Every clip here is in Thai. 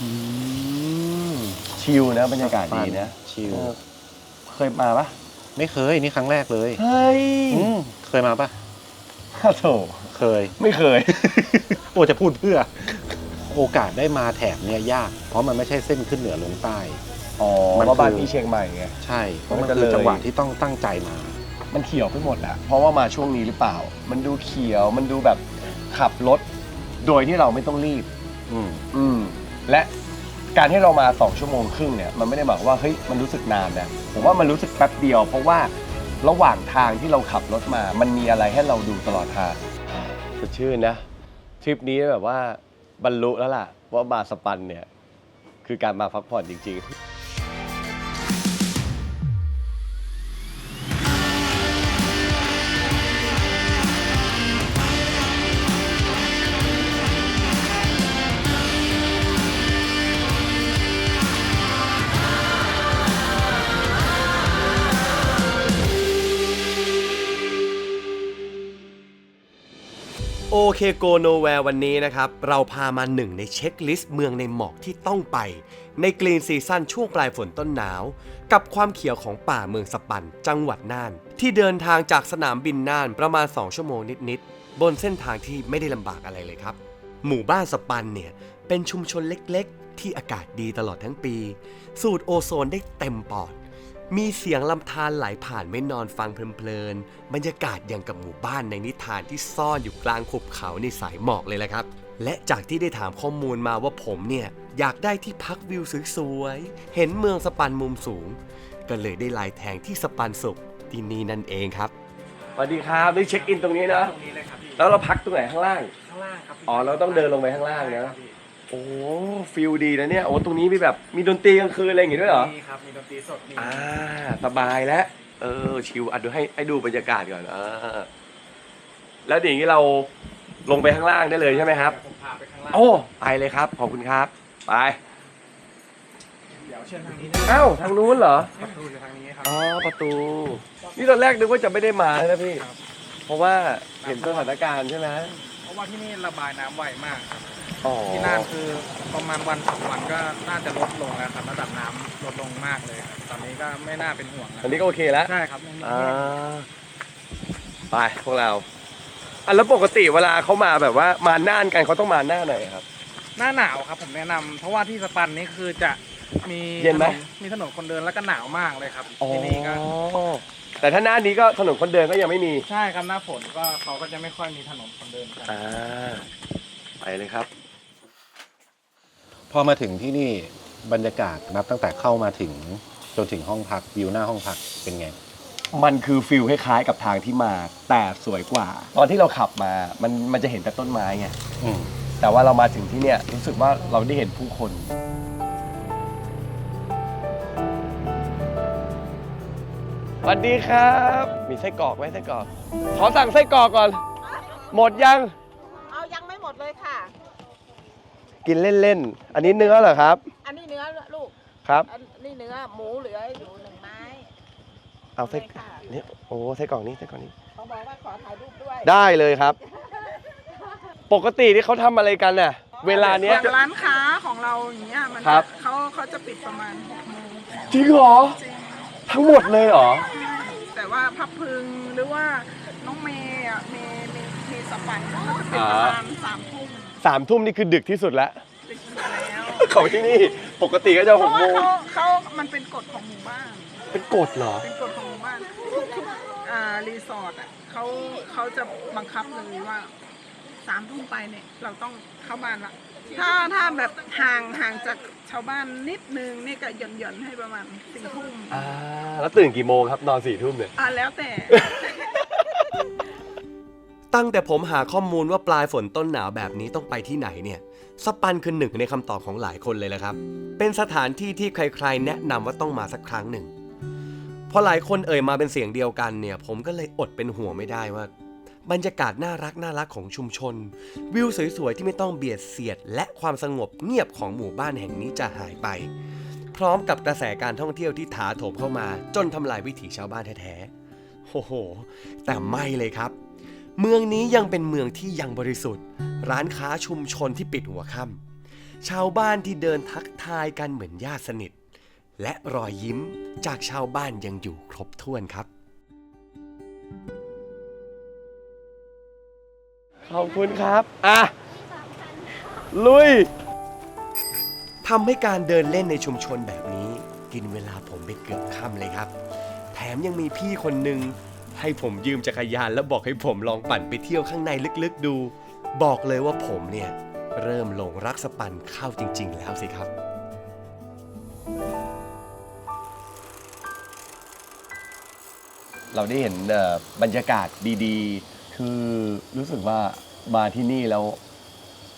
อืมชิลนะบรรยากาศดีนะชิลเออเคยมาปะไม่เคยนี่ครั้งแรกเลยเฮ้ยอืมเคยมาปะข้าโถเคย ไม่เคย โอ้จะพูดเพื่อ โอกาสได้มาแถบเนี้ยยาก เพราะมันไม่ใช่เส้นขึ้นเหนือลงใต้อ๋อมันว่าบ้านคือพี่เชียงใหม่ไงใช่เพราะมันมันก็คือเลยจังหวะที่ต้องตั้งใจมา มันเขียวไปหมดแหละเพราะว่ามาช่วงนี้หรือเปล่า มันดูเขียวมันดูแบบขับรถ โดยที่เราไม่ต้องรีบ อืมอืม และการที่เรามาสองชั่วโมงครึ่งเนี่ยมันไม่ได้หมายความว่าเฮ้ยมันรู้สึกนานนะผมว่ามันรู้สึกแป๊บเดียว เพราะว่าระหว่างทางที่เราขับรถมา มันมีอะไรให้เราดูตลอดทางสดชื่นนะทริปนี้แบบว่าบรรลุแล้วล่ะว่ามาสปันเนี่ยคือการมาพักผ่อนจริง ๆ อเคโกโนแวร์วันนี้นะครับ เราพามาหนึ่งในเช็คลิสต์เมืองในหมอกที่ต้องไป ในกรีนซีซั่นช่วงปลายฝนต้นหนาว กับความเขียวของป่าเมืองสปัน จังหวัดน่าน ที่เดินทางจากสนามบินน่านประมาณ 2 ชั่วโมงนิด ๆ บนเส้นทางที่ไม่ได้ลำบากอะไรเลยครับ หมู่บ้านสปันเนี่ย เป็นชุมชนเล็ก ๆ ที่อากาศดีตลอดทั้งปี สูดโอโซนได้เต็มปอด มีเสียงลำธารไหลผ่านไม่นอนฟังเพลินๆ บรรยากาศอย่างกับหมู่บ้านในนิทานที่ซ่อนอยู่กลางหุบเขาในสายหมอกเลยแหละครับ และจากที่ได้ถามข้อมูลมาว่าผมเนี่ย อยากได้ที่พักวิวสวยๆ เห็นเมืองสปันมุมสูง ก็เลยได้ลายแทงที่สปันสุขที่นี่นั่นเองครับ สวัสดีครับนี่เช็คอินตรงนี้นะ ตรงนี้เลยครับพี่แล้วเราพักตรงไหนข้างล่าง ข้างล่างครับพี่อ๋อ เราต้องเดินลงไปข้างล่างนะ ใช่ครับพี่ โอ้ฟิลดีนะเนี่ยโอ้ตรงนี้มีแบบมีดนตรีกลางคืนอะไรอย่างงี้ด้วยเหรอมีครับ มีดนตรีสดมีอ่าสบายแล้วเออชิวอะดูให้ให้ดูบรรยากาศก่อนอ่าแล้วเดี๋ยวนี้เราลงไปข้างล่างได้เลยใช่ไหมครับ เดี๋ยวผมพาไปข้างล่างโอ้ไปเลยครับขอบคุณครับ ไปเดี๋ยวเชิญทางนี้นะเอ้าทางนู้นเหรอ ประตูอยู่ทางนี้ครับ อ๋อประตู นี่ตอนแรกนึกว่าจะไม่ได้มานะพี่ ครับ เพราะว่าเห็นสถานการณ์ใช่ไหมเพราะว่าที่นี่ระบายน้ำไวมากครับ อ๋อ ที่น่านคือประมาณวันสองวันก็น่าจะลดลงแล้วครับระดับน้ำลดลงมากเลยครับตอนนี้ก็ไม่น่าเป็นห่วงแล้วอันนี้ก็โอเคแล้ว ใช่ครับยังมีอ่า ไปพวกเรา อะแล้วปกติเวลาเขามาแบบว่ามาน่านกันเขาต้องมาหน้าไหนครับ หน้าหนาวครับผมแนะนำเพราะว่าที่สปันนี่คือจะมีเย็นไหม ถมีถนนคนเดินแล้วก็หนาวมากเลยครับที่นี่ก็แต่ถ้าหน้านี้ก็ถนนคนเดินก็ยังไม่มี ใช่ครับหน้าฝนก็เขาก็จะไม่ค่อยมีถนนคนเดินกัน อ่า ไปเลยครับพ อมาถึงที่นี่บรรยากาศนับตั้งแต่เข้ามาถึงจนถึงห้องพักวิวหน้าห้องพักเป็นไง มันคือฟิลคล้ายๆกับทางที่มาแต่สวยกว่า ตอนที่เราขับมามันมันจะเห็นแต่ต้นไม้ไงอืมแต่ว่าเรามาถึงที่เนี่ยรู้สึกว่าเราได้เห็นผู้คน สวัสดีครับ มีไส้กรอกไหมไส้กรอก ขอสั่งไส้กรอกก่อน หมดยัง เอายังไม่หมดเลยค่ะ กินเล่นๆ อันนี้เนื้อเหรอครับ อันนี้เนื้อลูกครับ อันนี้เนื้อหมูเหลืออยู่หนึ่งไม้เอาไส้ได้ค่ะนี่โอ้ไส้กรอกนี้ไส้กรอกนี้ เขาบอกว่าขอถ่ายรูปด้วยได้เลยครับ ปกติที่เขาทำอะไรกันน่ะ เวลาเนี้ย อย่างร้านค้าของเราอย่างเงี้ยมันครับ เขาเขาจะปิดประมาณหกโมงจริงเหรอ จริงทั้งหมดเลยเหรอ แต่ว่าพับพึงหรือว่าน้องเมย์อะเมย์เมย์เมย์สปันเขาจะปิดประมาณสามทุ่ม สามทุ่มนี่คือดึกที่สุดแล้วปิดแล้วของที่นี่ปกติก็จะเพหราะกว่าโมงเขาเขามันเป็นกฎของหมู่บ้าน เป็นกฎเหรอ เป็นกฎของหมู่บ้านทุกทุกอ่ารีสอร์ทอะเขาเขาจะบังคับเลยว่าสามทุ่มไปเนี่ย เราต้องเข้าบ้านละถ้าถ้าแบบห่างห่างจากชาวบ้านนิดนึงนี่ก็หย่อนหย่อนๆให้ประมาณสี่ทุ่มอ่า แล้วตื่นกี่โมงครับ นอนสี่ทุ่มเนี่ย อ่าแล้วแต่ ตั้งแต่ผมหาข้อมูลว่าปลายฝนต้นหนาวแบบนี้ต้องไปที่ไหนเนี่ย สปันคือหนึ่งในคำตอบของหลายคนเลยละครับ เป็นสถานที่ที่ใครๆ แนะนำว่าต้องมาสักครั้งหนึ่ง พอหลายคนเอ่ยมาเป็นเสียงเดียวกันเนี่ย ผมก็เลยอดเป็นห่วงไม่ได้ว่า บรรยากาศน่ารักน่ารักของชุมชน วิวสวยๆ ที่ไม่ต้องเบียดเสียด และความสงบเงียบของหมู่บ้านแห่งนี้จะหายไป พร้อมกับกระแสการท่องเที่ยวที่ถาโถมเข้ามา จนทำลายวิถีชาวบ้านแท้ๆโอ้โห แต่ไม่เลยครับ เมืองนี้ยังเป็นเมืองที่ยังบริสุทธิ์ ร้านค้าชุมชนที่ปิดหัวค่ำชาวบ้านที่เดินทักทายกันเหมือนญาติสนิท และรอยยิ้มจากชาวบ้านยังอยู่ครบถ้วนครับ ขอบคุณครับ อะ ลุยทำให้การเดินเล่นในชุมชนแบบนี้ กินเวลาผมไปเกือบค่ำเลยครับ แถมยังมีพี่คนหนึ่ง ให้ผมยืมจักรยานแล้วบอกให้ผมลองปั่นไปเที่ยวข้างในลึกๆดู บอกเลยว่าผมเนี่ยเริ่มหลงรักสปันเข้าจริง ๆ แล้วสิครับเราได้เห็นเอ่อบรรยากาศดีๆ คือรู้สึกว่ามาที่นี่แล้ว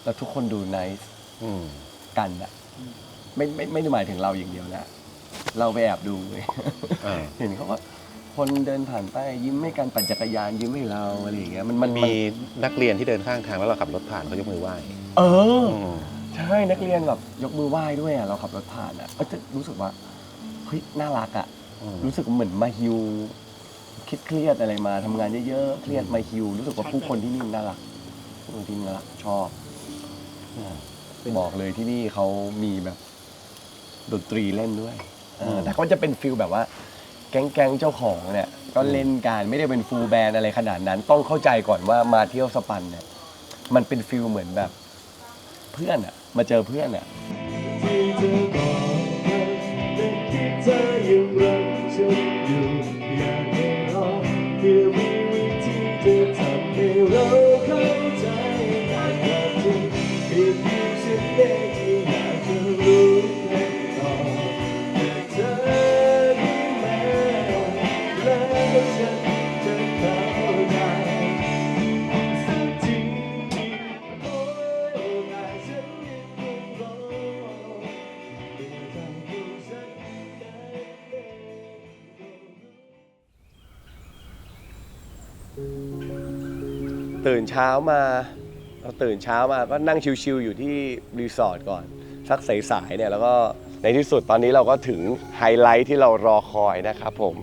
แล้วทุกคนดูไนส์อืมกันอะไม่ไม่ไม่ได้หมายถึงเราอย่างเดียวนะ เราไปแอบดูเลยอ่าเห็นเขาว่า คนเดินผ่านไปยิ้มให้กันปั่นจักรยานยิ้มให้เราอะไรอย่างเงี้ยมันมัมันนมีนักเรียนที่เดินข้างทางแล้วเราขับรถผ่านเขายกมือไหว้ เอออืมใช่นักเรียนแบบยกมือไหว้ด้วยอะเราขับรถผ่านอะก็จะรู้สึกว่าเฮ้ยน่ารักอะอืมรู้สึกเหมือนมาฮิวคิดเครียดอะไรมาทำงานเยอะๆเครียดมาฮิวรู้สึกว่าผู้คนที่นี่น่ารักผู้คนที่นี่น่ารักชอบบอกเลยที่นี่เขามีแบบ ดนตรีเล่นด้วยเออแต่ก็จะเป็นฟิลแบบว่า แก๊งๆเจ้าของเนี่ยก็เล่นการไม่ได้เป็นฟูลแบนอะไรขนาดนั้น ต้องเข้าใจก่อนว่ามาเที่ยวสปันเนี่ยมันเป็นฟิลเหมือนแบบ เพื่อนอะมาเจอเพื่อนอะ นเช้ามาเราตื่นเช้ามาก็นั่งชิวๆอยู่ที่รีสอร์ทก่อน สักสายๆเนี่ยแล้วก็ในที่สุดตอนนี้เราก็ถึงไฮไลท์ที่เรารอคอยนะครับผม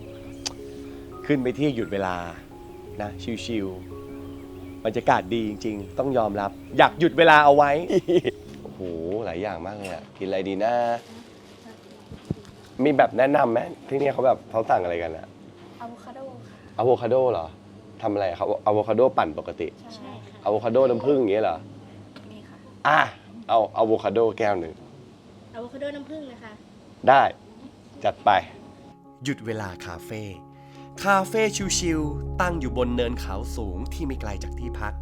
ขึ้นไปที่หยุดเวลานะชิวๆบรรยากาศดีจริง ๆ ต้องยอมรับ อยากหยุดเวลาเอาไว้ โอ้โหหลายอย่างมากเลยอะกินอะไรดีนะ มีแบบแนะนำไหมที่นี่เขาแบบเขาสั่งอะไรกันอะอะโวคาโดค่ะอะโวคาโดเหรอ ทำอะไรครับอะโวคาโดปั่นปกติใช่ค่ะอะโวคาโดน้ำผึ้งอย่างเงี้ยเหรอนี่ค่ะอะเอาอะโวคาโดแก้วหนึ่งอะโวคาโดน้ำผึ้งนะคะ ได้จัดไป หยุดเวลาคาเฟ่คาเฟ่ชิลๆตั้งอยู่บนเนินเขาสูงที่ไม่ไกลจากที่พัก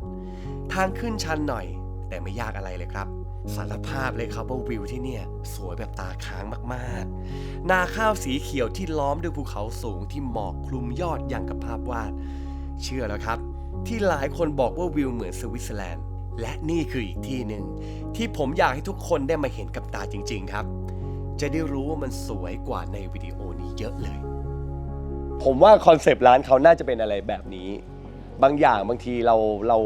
ทางขึ้นชันหน่อย แต่ไม่ยากอะไรเลยครับ สารภาพเลยครับว่าวิวที่เนี่ย สวยแบบตาค้างมากๆ นาข้าวสีเขียวที่ล้อมด้วยภูเขาสูงที่หมอกคลุมยอดอย่างกับภาพวาด เชื่อแล้วครับ ที่หลายคนบอกว่าวิวเหมือนสวิตเซอร์แลนด์ และนี่คืออีกที่หนึ่งที่ผมอยากให้ทุกคนได้มาเห็นกับตาจริง ๆ ครับ จะได้รู้ว่ามันสวยกว่าในวิดีโอนี้เยอะเลย ผมว่าคอนเซปต์ร้านเขาน่าจะเป็นอะไรแบบนี้ บางอย่างบางทีเราเรา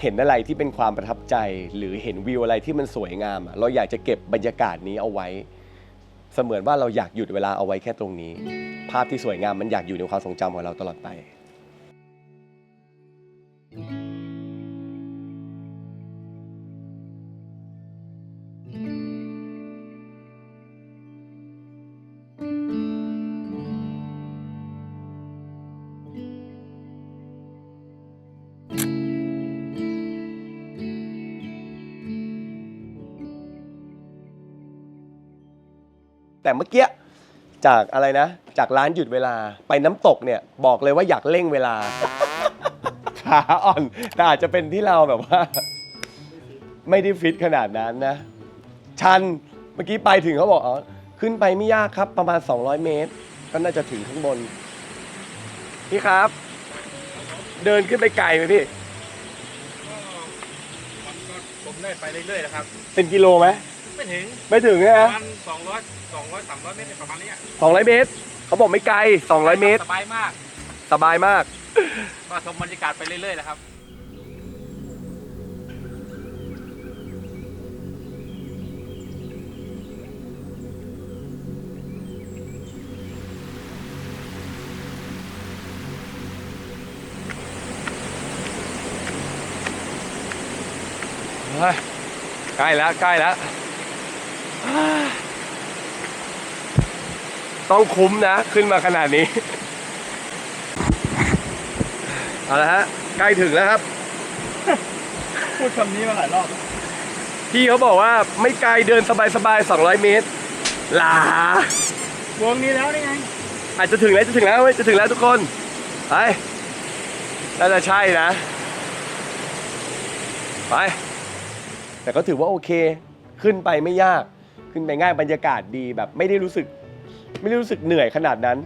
เห็นอะไรที่เป็นความประทับใจ หรือเห็นวิวอะไรที่มันสวยงามอะเราอยากจะเก็บบรรยากาศนี้เอาไว้ เสมือนว่าเราอยากหยุดเวลาเอาไว้แค่ตรงนี้ ภาพที่สวยงามมันอยากอยู่ในความทรงจำของเราตลอดไป แต่เมื่อกี้จากอะไรนะ จากร้านหยุดเวลาไปน้ำตกเนี่ยบอกเลยว่าอยากเร่งเวลา ขาอ่อนแต่อาจจะเป็นที่เราแบบว่า ไม่ได้ฟิตขนาดนั้นนะ ชันเมื่อกี้ไปถึงเขาบอกอ๋อขึ้นไปไม่ยากครับประมาณ 200 เมตร ก็น่าจะถึงข้างบน พี่ครับ เดินขึ้นไปไกลไหมพี่มันก็ผมได้ไปเรื่อยๆนะครับ เป็นกิโลไหม ไม่ถึงไม่ถึงปนะระมาณสองร้อยสองร้อยสามร้อยเมตรประมาณเนี้ย200เมตร เขาบอกไม่ไกล200เมตร สบายมากสบายมาก ก็ชมบรรยากาศไปเรื่อยๆนะครับเฮ้ยใกล้แล้วใกล้แล้ว ต้องคุ้มนะ ขึ้นมาขนาดนี้ เอาละฮะ ใกล้ถึงแล้วครับ พูดคำนี้มาหลายรอบ พี่เขาบอกว่าไม่ไกลเดินสบายๆ 200 เมตร หลาวงนี้แล้วนี่ไง อาจจะถึงแล้วจะถึงแล้วเว้ยจะถึงแล้วทุกคน ไปน่าจะใช่นะ ไป แต่ก็ถือว่าโอเค ขึ้นไปไม่ยาก ขึ้นไปง่ายบรรยากาศดีแบบไม่ได้รู้สึก ไม่ได้รู้สึกเหนื่อยขนาดนั้น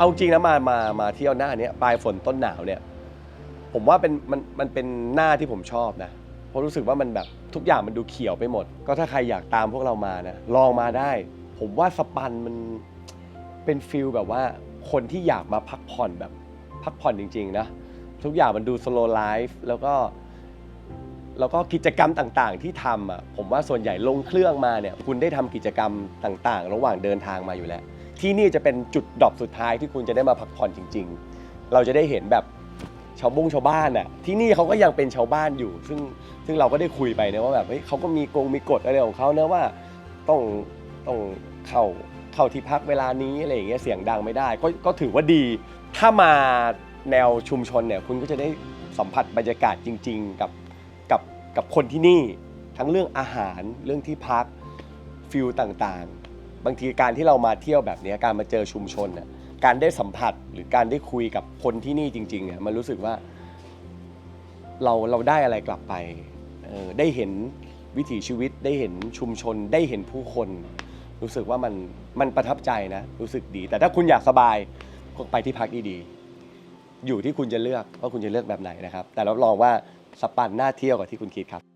เอาจริงนะมามามาเที่ยวหน้าเนี้ยปลายฝนต้นหนาวเนี่ย ผมว่าเป็นมันมันเป็นหน้าที่ผมชอบนะเพราะรู้สึกว่ามันแบบทุกอย่างมันดูเขียวไปหมด ก็ถ้าใครอยากตามพวกเรามานะลองมาได้ ผมว่าสปันมันเป็นฟิลแบบว่าคนที่อยากมาพักผ่อนแบบพักผ่อนจริง ๆ นะ ทุกอย่างมันดูสโลไลฟ์แล้วก็แล้วก็กิจกรรมต่างๆ ที่ทำอะผมว่าส่วนใหญ่ลงเครื่องมาเนี่ยคุณได้ทำกิจกรรมต่างๆ ระหว่างเดินทางมาอยู่แล้ว ที่นี่จะเป็นจุดดรอปสุดท้ายที่คุณจะได้มาพักผ่อนจริง ๆ เราจะได้เห็นแบบ ชาวบุ้งชาวบ้านอะที่นี่เขาก็ยังเป็นชาวบ้านอยู่ ซึ่งซึ่งเราก็ได้คุยไปนะว่าแบบเฮ้ยเขาก็มีกงมีกฎอะไรของเขานะว่าต้องต้องเข้าเข้าที่พักเวลานี้อะไรอย่างเงี้ยเสียงดังไม่ได้ก็ก็ถือว่าดี ถ้ามาแนวชุมชนเนี่ยคุณก็จะได้สัมผัสบรรยากาศจริง ๆ กับกับกับคนที่นี่ ทั้งเรื่องอาหารเรื่องที่พักฟิลต่างๆ บางทีการที่เรามาเที่ยวแบบนี้การมาเจอชุมชนน่ะ การได้สัมผัสหรือการได้คุยกับคนที่นี่จริงๆเนี่ยมันรู้สึกว่า เราเราได้อะไรกลับไปเออได้เห็นวิถีชีวิตได้เห็นชุมชนได้เห็นผู้คน รู้สึกว่ามันมันประทับใจนะ รู้สึกดี แต่ถ้าคุณอยากสบายก็ไปที่พักดีๆอยู่ที่คุณจะเลือกว่าคุณจะเลือกแบบไหนนะครับ แต่รับรองว่าสปันน่าเที่ยวกว่าที่คุณคิดครับ